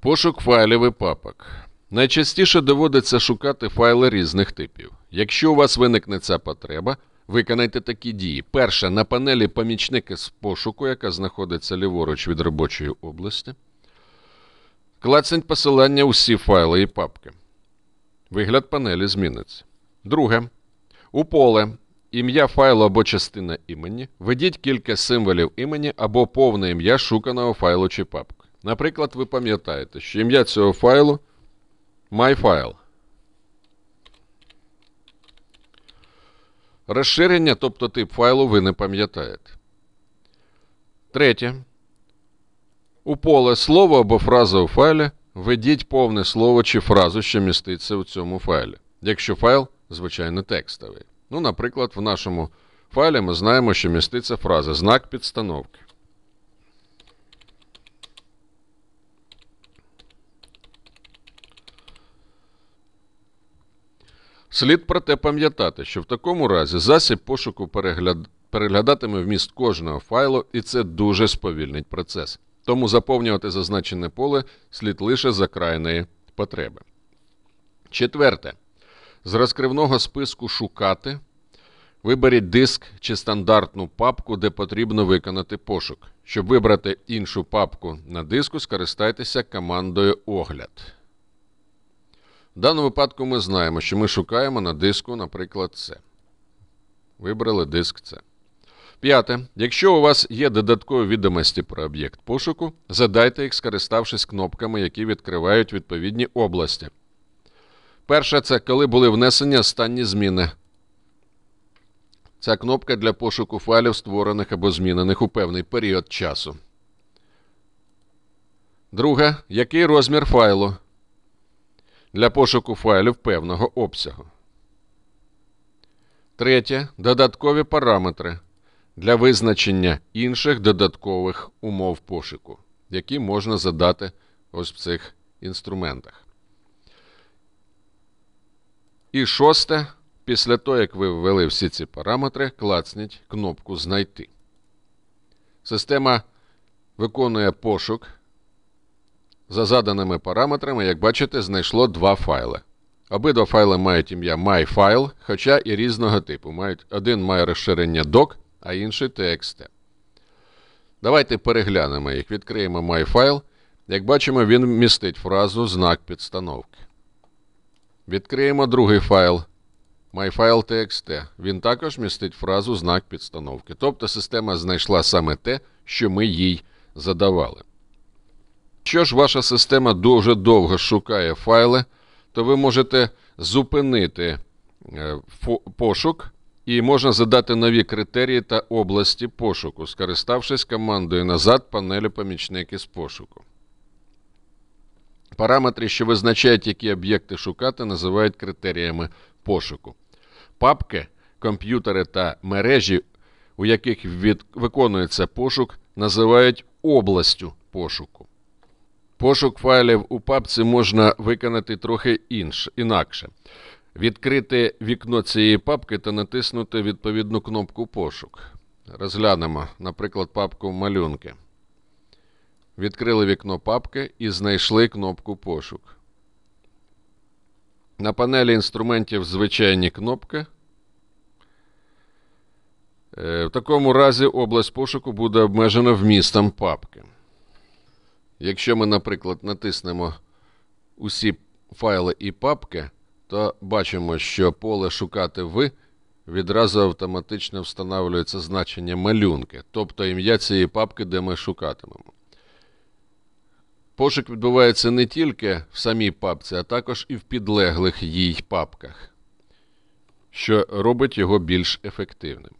Пошук файлів і папок. Найчастіше доводиться шукати файли різних типів. Якщо у вас виникне ця потреба, виконайте такі дії. Перше, на панелі помічники з пошуку, яка знаходиться ліворуч від робочої області. Клацніть посилання усі файли і папки. Вигляд панелі зміниться. Друге. У поле ім'я файлу або частина імені введіть кілька символів імені або повне ім'я шуканого файлу чи папки. Наприклад, ви пам'ятаєте, що ім'я цього файлу MyFile. Розширення, тобто тип файлу, ви не пам'ятаєте. Третє. У поле слово або фраза у файлі введіть повне слово чи фразу, що міститься у цьому файлі. Якщо файл, звичайно, текстовий. Ну, наприклад, в нашому файлі ми знаємо, що міститься фраза знак підстановки. Слід проте пам'ятати, що в такому разі засіб пошуку перегляд... переглядатиме вміст кожного файлу, і це дуже сповільнить процес. Тому заповнювати зазначене поле слід лише за крайної потреби. Четверте. З розкривного списку Шукати виберіть диск чи стандартну папку, де потрібно виконати пошук. Щоб вибрати іншу папку на диску, скористайтеся командою Огляд. В даному випадку ми знаємо, що ми шукаємо на диску, наприклад, це. Вибрали диск С. П'яте. Якщо у вас є додаткові відомості про об'єкт пошуку, задайте їх, скориставшись кнопками, які відкривають відповідні області. Перше це коли були внесені останні зміни. Ця кнопка для пошуку файлів, створених або змінених у певний період часу. Друге. Який розмір файлу? Для пошуку файлів певного обсягу. Третє. Додаткові параметри для визначення інших додаткових умов пошуку, які можна задати ось в цих інструментах. І шосте. Після того, як ви ввели всі ці параметри, клацніть кнопку Знайти. Система виконує пошук. За заданими параметрами, як бачите, знайшло два файли. Обидва файли мають ім'я MyFile, хоча і різного типу. Мають, один має розширення doc, а інший TXT. Давайте переглянемо їх. Відкриємо MyFile. Як бачимо, він містить фразу знак підстановки. Відкриємо другий файл. MyFile.txt. Він також містить фразу знак підстановки. Тобто система знайшла саме те, що ми їй задавали. Якщо ж ваша система дуже довго шукає файли, то ви можете зупинити е, пошук і можна задати нові критерії та області пошуку, скориставшись командою назад панелі помічники з пошуку. Параметри, що визначають, які об'єкти шукати, називають критеріями пошуку. Папки, комп'ютери та мережі, у яких від... виконується пошук, називають областю пошуку. Пошук файлів у папці можна виконати трохи інш... інакше. Відкрити вікно цієї папки та натиснути відповідну кнопку Пошук. Розглянемо, наприклад, папку малюнки. Відкрили вікно папки і знайшли кнопку Пошук. На панелі інструментів звичайні кнопки. В такому разі область пошуку буде обмежена вмістом папки. Якщо ми, наприклад, натиснемо усі файли і папки, то бачимо, що поле Шукати ви відразу автоматично встановлюється значення малюнки, тобто ім'я цієї папки, де ми шукатимемо. Пошук відбувається не тільки в самій папці, а також і в підлеглих їй папках, що робить його більш ефективним.